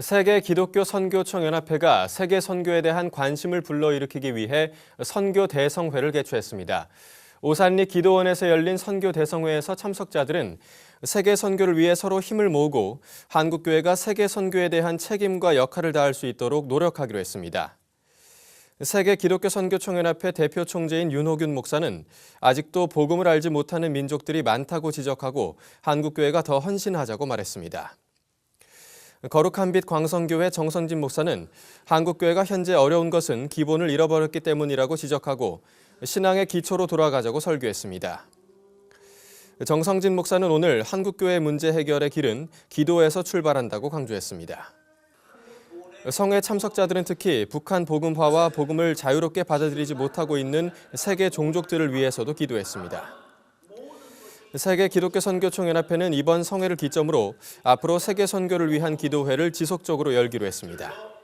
세계 기독교 선교청 연합회가 세계 선교에 대한 관심을 불러일으키기 위해 선교 대성회를 개최했습니다. 오산리 기도원에서 열린 선교 대성회에서 참석자들은 세계 선교를 위해 서로 힘을 모으고 한국 교회가 세계 선교에 대한 책임과 역할을 다할 수 있도록 노력하기로 했습니다. 세계 기독교 선교청 연합회 대표 총재인 윤호균 목사는 아직도 복음을 알지 못하는 민족들이 많다고 지적하고 한국 교회가 더 헌신하자고 말했습니다. 거룩한 빛 광성교회 정선진 목사는 한국교회가 현재 어려운 것은 기본을 잃어버렸기 때문이라고 지적하고 신앙의 기초로 돌아가자고 설교했습니다. 정성진 목사는 오늘 한국교회 문제 해결의 길은 기도에서 출발한다고 강조했습니다. 성회 참석자들은 특히 북한 복음화와 복음을 자유롭게 받아들이지 못하고 있는 세계 종족들을 위해서도 기도했습니다. 세계 기독교 선교총 연합회는 이번 성회를 기점으로 앞으로 세계 선교를 위한 기도회를 지속적으로 열기로 했습니다.